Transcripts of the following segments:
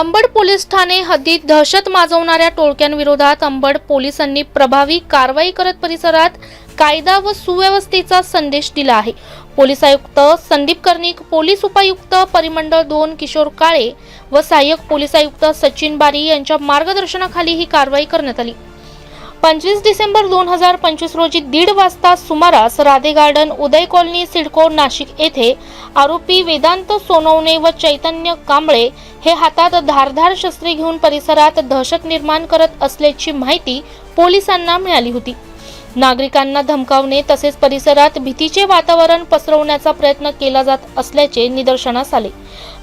Ambad police Thane हद्दीत दहशत माजवणाऱ्या टोळक्यांविरोधात अंबड पोलिसांनी प्रभावी कारवाई करत परिसरात कायदा व सुव्यवस्थेचा संदेश दिला आहे. पोलीस आयुक्त संदीप कर्णिक पोलीस उपायुक्त परिमंडळ दोन किशोर काळे व सहाय्यक पोलीस आयुक्त सचिन बारी यांच्या मार्गदर्शनाखाली ही कारवाई करण्यात आली. पंचवीस डिसेंबर दोन हजार पंचवीस रोजी दीड वाजता सुमारास राधे गार्डन उदय कॉलनी सिडको नाशिक येथे आरोपी वेदांत सोनवणे व चैतन्य कांबळे हे हातात धारधार शस्त्रे घेऊन परिसरात दहशत निर्माण करत असल्याची माहिती पोलिसांना मिळाली होती. नागरिकांना धमकावणे तसेच परिसरात भीतीचे वातावरण पसरवण्याचा प्रयत्न केला जात असल्याचे निदर्शनास आले.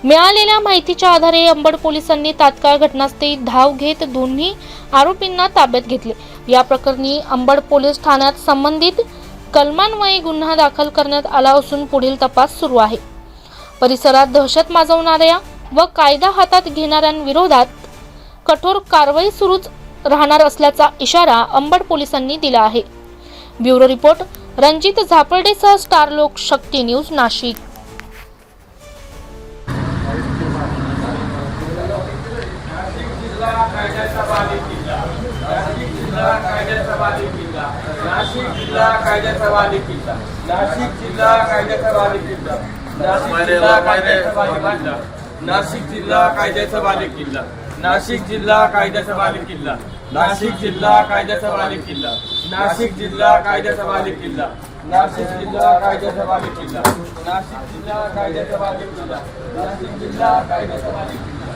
मिळालेल्या माहितीच्या आधारे अंबड पोलिसांनी तात्काळ घटनास्थळी धाव घेत दोन्ही आरोपींना ताब्यात घेतले. या प्रकरणी अंबड पोलीस ठाण्यात संबंधित कलमान्वये गुन्हा दाखल करण्यात आला असून पुढील तपास सुरू आहे. परिसरात दहशत माजवणाऱ्या व कायदा हातात घेणाऱ्यांविरोधात कठोर कारवाई सुरूच राहणार असल्याचा इशारा अंबड पोलिसांनी दिला आहे. ब्युरो रिपोर्ट रणजित झापर्डेसह स्टार लोक शक्ती न्यूज नाशिक. जिल्हा कायद्याचा बालेकिल्ला नाशिक जिल्हा कायद्याचा बालेकिल्ला नाशिक जिल्हा कायद्याचा बालेकिल्ला नाशिक जिल्हा कायद्याचा मालिक किल्ला. नाशिक जिल्हा कायद्याचा मालिक किल्ला. नाशिक जिल्हा कायद्याचा मालिक किल्ला. नाशिक जिल्हा कायद्याचा मालिक किल्ला. नाशिक जिल्हा कायद्याचा मालिक किल्ला.